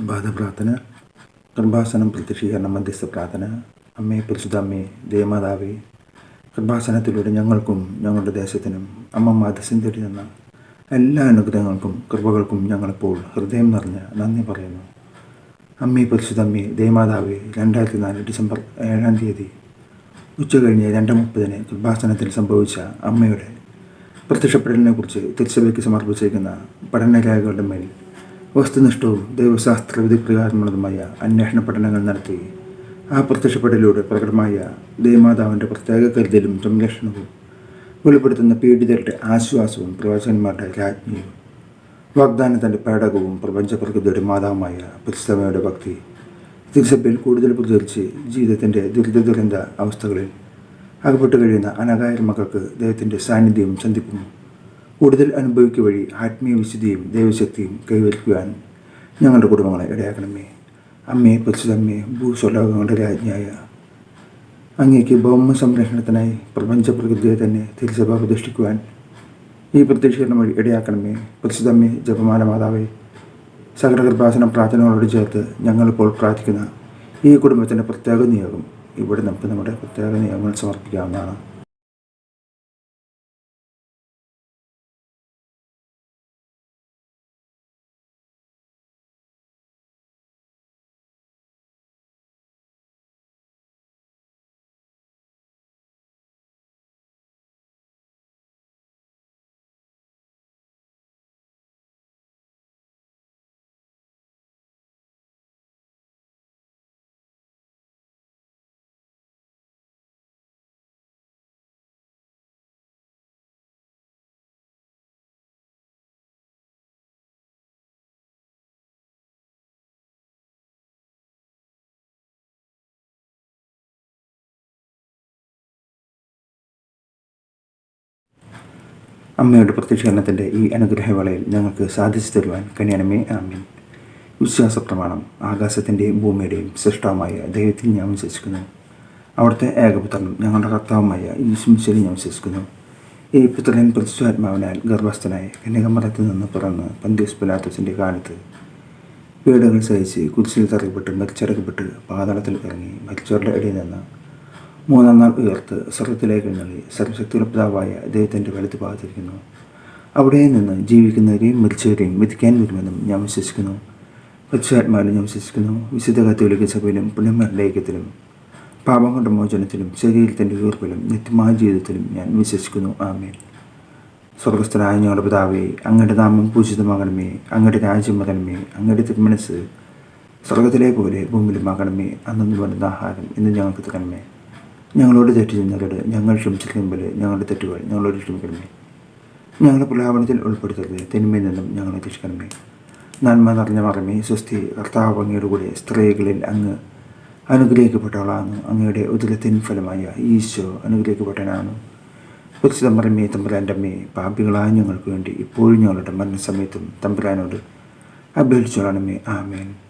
പ്രഭാത പ്രാർത്ഥന കൃപാസനം പ്രത്യക്ഷീകരണം മധ്യസ്ഥ പ്രാർത്ഥന അമ്മേ പരിശുദ്ധ അമ്മേ ദേവമാതാവേ കൃപാസനത്തിലൂടെ ഞങ്ങൾക്കും ഞങ്ങളുടെ ദേശത്തിനും അമ്മ മാധസ്യം തേടി തന്ന എല്ലാ അനുഗ്രഹങ്ങൾക്കും കൃപകൾക്കും ഞങ്ങളിപ്പോൾ ഹൃദയം നിറഞ്ഞ നന്ദി പറയുന്നു. അമ്മേ പരിശുദ്ധ അമ്മേ ദേവമാതാവേ രണ്ടായിരത്തി നാല് ഡിസംബർ ഏഴാം തീയതി ഉച്ച കഴിഞ്ഞ് രണ്ട് മുപ്പതിന് കൃപാസനത്തിൽ സംഭവിച്ച അമ്മയുടെ പ്രത്യക്ഷപ്പെടലിനെ കുറിച്ച് തിരുസഭയ്ക്ക് സമർപ്പിച്ചിരിക്കുന്ന പഠനരേഖകളുടെ മേൽ വസ്തുനിഷ്ഠവും ദൈവശാസ്ത്ര വിധിപ്രകാരമുള്ളതുമായ അന്വേഷണ പഠനങ്ങൾ നടത്തി ആ പ്രത്യക്ഷപ്പെടലിലൂടെ പ്രകടമായ ദൈവമാതാവിന്റെ പ്രത്യേക കരുതലും സംരക്ഷണവും വെളിപ്പെടുത്തുന്ന പീഡിതരുടെ ആശ്വാസവും പ്രവാചകന്മാരുടെ രാജ്ഞിയും വാഗ്ദാനത്തിന്റെ പേടകവും പ്രപഞ്ചപ്രകൃതിയുടെ മാതാവുമായ പരിസ്ഥമയുടെ ഭക്തി തിരുസഭയിൽ കൂടുതൽ പ്രചരിച്ച് ജീവിതത്തിന്റെ ദുരിത ദുരന്ത അവസ്ഥകളിൽ അകപ്പെട്ടു കഴിയുന്ന അനകായ മക്കൾക്ക് ദൈവത്തിന്റെ സാന്നിധ്യവും സന്ധിപ്പും കൂടുതൽ അനുഭവിക്കുക വഴി ആത്മീയ വിശുദ്ധിയും ദൈവശക്തിയും കൈവരിക്കുവാൻ ഞങ്ങളുടെ കുടുംബങ്ങളെ ഇടയാക്കണമേ. അമ്മയെ പരിശുദ്ധമ്മേ ഭൂസ്വലോകങ്ങളുടെ രാജ്ഞിയായ അങ്ങേക്ക് ഭൗമ സംരക്ഷണത്തിനായി പ്രപഞ്ച പ്രകൃതിയെ തന്നെ തിരിച്ചഭ പ്രതിഷ്ഠിക്കുവാൻ ഈ പ്രത്യക്ഷീകരണം വഴി ഇടയാക്കണമേ. പരിശുദ്ധമ്മേ ജപമാല മാതാവേ സകല കൃപാസന പ്രാർത്ഥനകളോട് ചേർത്ത് ഞങ്ങളിപ്പോൾ പ്രാർത്ഥിക്കുന്ന ഈ കുടുംബത്തിന്റെ പ്രത്യേക നിയോഗം ഇവിടെ നമുക്ക് നമ്മുടെ പ്രത്യേക നിയമങ്ങൾ സമർപ്പിക്കാവുന്നതാണ്. അമ്മയുടെ പ്രത്യക്ഷീകരണത്തിന്റെ ഈ അനുഗ്രഹവേളയിൽ ഞങ്ങൾക്ക് സാധിച്ചു തരുവാൻ കനിയണമേ ആമീൻ. വിശ്വാസ പ്രമാണം ആകാശത്തിന്റെയും ഭൂമിയുടെയും സൃഷ്ടാവുമായ ദൈവത്തിൽ ഞാൻ വിശ്വസിക്കുന്നു. അവിടുത്തെ ഏകപുത്രനും ഞങ്ങളുടെ കർത്താവുമായ ഈശ്വശ്വരി ഞാൻ വിശ്വസിക്കുന്നു. ഈ പുത്രൻ പ്രതിഷ്ഠാത്മാവിനാൽ ഗർഭസ്ഥനായ കന്യകമരത്തിൽ നിന്ന് പിറന്ന് പന്തീസ് പിലാത്തസിന്റെ കാലത്ത് വീടുകൾ സഹിച്ച് കുരിശിൽ തറയപ്പെട്ട് മരിച്ചടക്കപ്പെട്ട് പാതാളത്തിൽ ഇറങ്ങി മരിച്ചവരുടെ ഇടയിൽ നിന്ന് മൂന്നാം നാൾ ഉയർത്ത് സ്വർഗത്തിലേക്ക് എഴുന്നള്ളി സർവശക്തിയുടെ പിതാവായ ദൈവത്തിന്റെ വലത്ത് ഭാഗത്തിരിക്കുന്നു. അവിടെ നിന്ന് ജീവിക്കുന്നവരെയും മരിച്ചവരെയും വിധിക്കാൻ വരുമെന്നും ഞാൻ വിശ്വസിക്കുന്നു. പരിശുദ്ധാത്മാവിലും ഞാൻ വിശ്വസിക്കുന്നു. വിശുദ്ധ കത്തോലിക്ക സഭയിലും പുണ്യമരലേഖ്യത്തിലും പാപം പാപങ്ങളുടെ മോചനത്തിലും ശരീരത്തിന്റെ ഉയർപ്പിലും നിത്യമായ ജീവിതത്തിലും ഞാൻ വിശ്വസിക്കുന്നു. ആമേൻ. സ്വർഗസ്ഥനായ ഞങ്ങളുടെ പിതാവേ അങ്ങയുടെ നാമം പൂജിതമാകണമേ അങ്ങയുടെ രാജ്യം വരണമേ അങ്ങയുടെ തിരുമനസ് സ്വർഗത്തിലെ പോലെ ഭൂമിയിലുമാകണമേ അന്നു വരുന്ന ആഹാരം ഇന്ന് ഞങ്ങൾക്ക് തരണമേ. ഞങ്ങളോട് തെറ്റ് ചെയ്യുന്നവരോട് ഞങ്ങൾ ക്ഷമിച്ചിരിക്കുമ്പോൾ ഞങ്ങളുടെ തെറ്റുകൾ ഞങ്ങളോട് ക്ഷമിക്കണമേ. ഞങ്ങളുടെ പ്രലാപനത്തിൽ ഉൾപ്പെടുത്തരുത്. തിന്മയിൽ നിന്നും ഞങ്ങളെ രക്ഷിക്കണമേ. നന്മ നിറഞ്ഞ മറമേ. സ്വസ്തി കർത്താവ് അങ്ങയുടെ കൂടെ സ്ത്രീകളിൽ അങ്ങ് അനുഗ്രഹിക്കപ്പെട്ടവളാണ്. അങ്ങയുടെ ഉദരത്തിൻ ഫലമായ ഈശോ അനുഗ്രഹിക്കപ്പെട്ടവനാണ്. പരിശുദ്ധ മറമേ തമ്പുരാന്റെ അമ്മേ പാപികളായ ഞങ്ങൾക്ക് വേണ്ടി ഇപ്പോഴും ഞങ്ങളുടെ മരണസമയത്തും തമ്പുരാനോട് അഭ്യർത്ഥിച്ചോളണമേ ആമേൻ.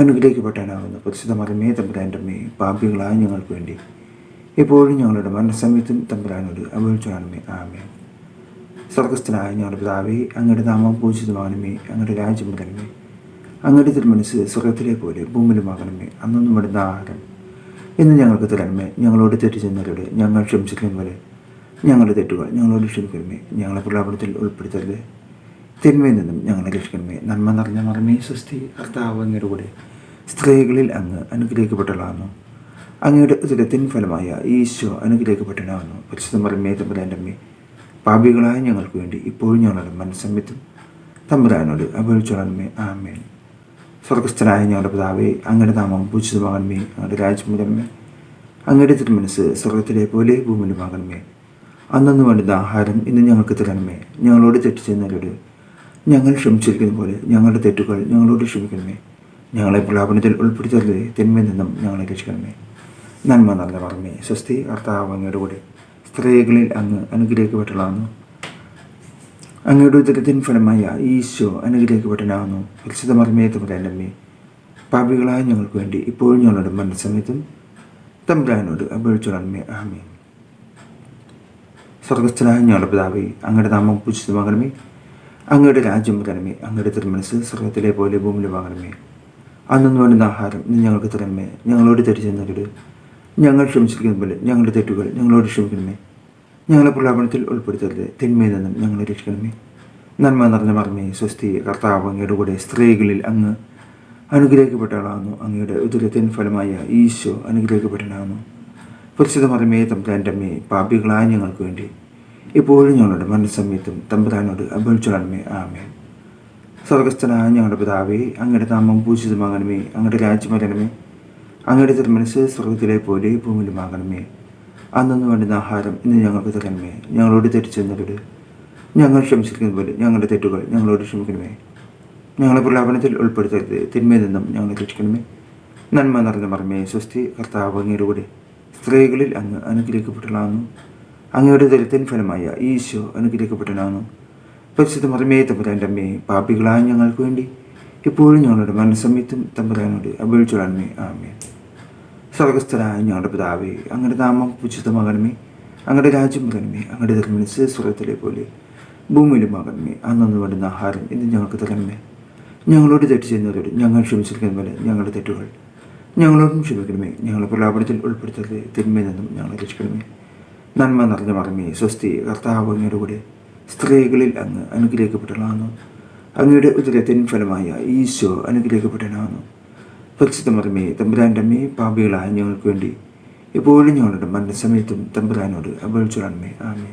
അനുഗ്രഹിക്കപ്പെട്ടാനാകുന്നു പരിശുദ്ധ മറമേ തമ്പുരാന്റെ അമ്മേ പാപികളായ ഞങ്ങൾക്ക് വേണ്ടി. എപ്പോഴും ഞങ്ങളുടെ മരണസമയത്തും തമ്പുരാനോട് അപേക്ഷിച്ചാണമേ ആമേ സ്വർഗസ്ഥനായ ഞങ്ങളുടെ പിതാവേ അങ്ങയുടെ നാമം പൂജിതമാകണമേ അങ്ങയുടെ രാജ്യം മുതലമേ അങ്ങയുടെ തിരുമനസ് സ്വർഗത്തിലെ പോലെ ഭൂമിയിലുമാകണമേ അന്നൊന്നും വിടുന്ന ആഹാരം ഇന്ന് ഞങ്ങൾക്ക് തരണമേ ഞങ്ങളോട് തെറ്റ് ചെയ്യുന്നവരോട് ഞങ്ങൾ ക്ഷമിച്ചിരിക്കുന്നവരെ. ഞങ്ങളുടെ തെറ്റുകൾ ഞങ്ങളോട് ക്ഷമിക്കണമേ ഞങ്ങളെ പ്രലാപനത്തിൽ ഉൾപ്പെടുത്തരുത്. തിന്മയിൽ നിന്നും ഞങ്ങളെ രക്ഷിക്കണമേ. നന്മ നിറഞ്ഞ മറമേ സ്വസ്തി കർത്താവ് കൂടെ സ്ത്രീകളിൽ അങ്ങ് അനുഗ്രഹിക്കപ്പെട്ടവളാകുന്നു. അങ്ങയുടെ ഉദരത്തിൻ ഫലമായ ഈശോ അനുഗ്രഹിക്കപ്പെട്ടവനാകുന്നു. പരിശുദ്ധ മറമേ തമ്പുരാന്റെ അമ്മേ പാപികളായ ഞങ്ങൾക്ക് വേണ്ടി ഇപ്പോഴും ഞങ്ങളുടെ മനസ്സമ്മിത്തും തമ്പുരാനോട് അപേക്ഷിച്ചോളമേ ആമേൻ. സ്വർഗസ്ഥനായ ഞങ്ങളുടെ പിതാവേ അങ്ങയുടെ നാമം പൂജിതമാകണമേ. അങ്ങയുടെ രാജ്യമുതന്മേ അങ്ങയുടെ തിരുമനസ് സ്വർഗത്തിലെ പോലെ ഭൂമിയിലുമാകണമേ. അന്നു വേണ്ടുന്ന ആഹാരം ഇന്ന് ഞങ്ങൾക്ക് തരണമേ. ഞങ്ങളോട് തെറ്റ് ചെയ്യുന്നവരോട് ഞങ്ങൾ ക്ഷമിച്ചിരിക്കുന്ന പോലെ ഞങ്ങളുടെ തെറ്റുകൾ ഞങ്ങളോട് ക്ഷമിക്കണമേ. ഞങ്ങളെ പ്രലാപനത്തിൽ ഉൾപ്പെടുത്തരുത് തിന്മയിൽ നിന്നും ഞങ്ങളെ രക്ഷിക്കണമേ. നന്മ നല്ല പറഞ്ഞേ സ്വസ്തി കർത്താവ് സ്ത്രീകളിൽ അങ്ങ് അനുഗ്രഹിക്കപ്പെട്ടതാകുന്നു അങ്ങയുടെ ഉദരത്തിൻ ഫലമായ ഈശോ അനുഗ്രഹിക്കപ്പെട്ടനാകുന്നു പരിശുദ്ധ മർമ്മയെ തമ്പുരാനമ്മേ പാപികളായ ഞങ്ങൾക്ക് വേണ്ടി ഇപ്പോഴും ഞങ്ങളുടെ മനസ്സമയത്തും തമ്പുരാനോട് അപേക്ഷിച്ചോളമേ ആമേ സ്വർഗസ്ഥനായ ഞങ്ങളുടെ പിതാവേ അങ്ങയുടെ നാമം പൂജിതമാകണമേ അങ്ങയുടെ രാജ്യം തരമേ അങ്ങയുടെ തിരുമനസ് സ്വർഗത്തിലെ പോലെ ഭൂമിയിലുമാകണമേ അന്നു വേണ്ടുന്ന ആഹാരം ഇന്ന് ഞങ്ങൾക്ക് തരമേ. ഞങ്ങളോട് തെറ്റിച്ചെന്നവരോട് ഞങ്ങൾ ക്ഷമിച്ചിരിക്കുന്ന പോലെ ഞങ്ങളുടെ തെറ്റുകൾ ഞങ്ങളോട് ക്ഷമിക്കണമേ. ഞങ്ങളെ പ്രലാപനത്തിൽ ഉൾപ്പെടുത്തരുത്. തിന്മയിൽ നിന്നും ഞങ്ങളെ രക്ഷിക്കണമേ. നന്മ നിറഞ്ഞ മറമേ സ്വസ്തി കർത്താവ് അങ്ങയുടെ കൂടെ സ്ത്രീകളിൽ അങ്ങ് അനുഗ്രഹിക്കപ്പെട്ടവളാകുന്നു. അങ്ങയുടെ ഉദരത്തിൻ ഫലമായ ഈശോ അനുഗ്രഹിക്കപ്പെട്ടാകുന്നു പരിശുദ്ധ മറമേ തമ്പുരാന്റെ അമ്മേ പാപികളായ ഞങ്ങൾക്ക് വേണ്ടി ഇപ്പോഴും ഞങ്ങളുടെ മരണസമയത്തും തമ്പുരാനോട് അപേക്ഷിച്ചോളണമേ ആമേ സ്വർഗസ്ഥനായ ഞങ്ങളുടെ പിതാവേ അങ്ങയുടെ നാമം പൂജിതമാകണമേ അങ്ങയുടെ രാജ്യം വരണമേ അങ്ങയുടെ തിരുമനസ് സ്വർഗത്തിലെ പോലെ ഭൂമിയിലുമാകണമേ. അന്നു വേണ്ടുന്ന ആഹാരം ഇന്ന് ഞങ്ങൾക്ക് തരണമേ ഞങ്ങളോട് തെറ്റിച്ചെന്നവരോട് ഞങ്ങൾ ക്ഷമിച്ചിരിക്കുന്ന പോലെ ഞങ്ങളുടെ തെറ്റുകൾ ഞങ്ങളോട് ക്ഷമിക്കണമേ. ഞങ്ങളെ പ്രലാപനത്തിൽ ഉൾപ്പെടുത്തരുത് തിന്മയിൽ നിന്നും ഞങ്ങളെ രക്ഷിക്കണമേ. നന്മ നിറഞ്ഞ മറമേ സ്വസ്തി കർത്താവ് അങ്ങയുടെ കൂടെ സ്ത്രീകളിൽ അങ്ങ് അനുഗ്രഹിക്കപ്പെട്ടതാകുന്നു അങ്ങയുടെ ദരിദ്രൻ ഫലമായ ഈശോ അനുഗ്രഹിക്കപ്പെട്ടനാണ് പരിശുദ്ധ മറമേ തമ്പുരാന്റെ അമ്മയെ പാപികളായ ഞങ്ങൾക്ക് വേണ്ടി ഇപ്പോഴും ഞങ്ങളുടെ മനസ്സമയത്തും തമ്പുരാനോട് അപേക്ഷിച്ചോളണമേ ആമേ സ്വർഗസ്ഥരായ ഞങ്ങളുടെ പിതാവേ അങ്ങയുടെ നാമം ഉചിതമാകണമേ അങ്ങയുടെ രാജ്യം വരണമേ അങ്ങയുടെ തിരുമനസ് സ്വർഗത്തിലെ പോലെ ഭൂമിയിലും ആകണമേ അന്നു വേണ്ടുന്ന ആഹാരം ഇന്ന് ഞങ്ങൾക്ക് തരണമേ. ഞങ്ങളോട് തെറ്റ് ചെയ്യുന്നവരോട് ഞങ്ങൾ ക്ഷമിച്ചിരിക്കുന്ന പോലെ ഞങ്ങളുടെ തെറ്റുകൾ ഞങ്ങളോടും ക്ഷമിക്കണമേ ഞങ്ങളെ പ്രലാപനത്തിൽ ഉൾപ്പെടുത്തരുത് തിന്മയിൽ നിന്നും ഞങ്ങളെ രക്ഷിക്കണമേ. നന്മ നിറഞ്ഞ മറമേ സ്വസ്തി കർത്താവ് സ്ത്രീകളിൽ അങ്ങ് അനുഗ്രഹിക്കപ്പെട്ടതാകുന്നു അങ്ങയുടെ ഉദരത്തിൻ ഫലമായ ഈശോ അനുഗ്രഹിക്കപ്പെട്ടനാകുന്നു പരിശുദ്ധ മറമേ തമ്പുരാന്റെ അമ്മേ പാപികളായ ഞങ്ങൾക്ക് വേണ്ടി എപ്പോഴും ഞങ്ങളുടെ മരണസമയത്തും തമ്പുരാനോട് അപേക്ഷിച്ചോളണമേ ആമേ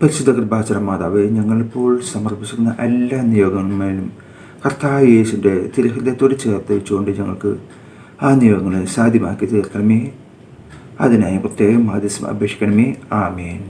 പരിശുദ്ധ കൃപാചര മാതാവ് ഞങ്ങളിപ്പോൾ സമർപ്പിച്ചിരുന്ന എല്ലാ നിയോഗങ്ങളിലും കർത്താവ് യേശുവിന്റെ തിരുഹൃദയത്തോട് ചേർത്ത് വെച്ചുകൊണ്ട് ഞങ്ങൾക്ക് ആ നിയോഗങ്ങളെ സാധ്യമാക്കി തീർക്കണമേ. അതിനായി പ്രത്യേകം ആദ്യം അപേക്ഷിക്കണമേ ആമേൻ.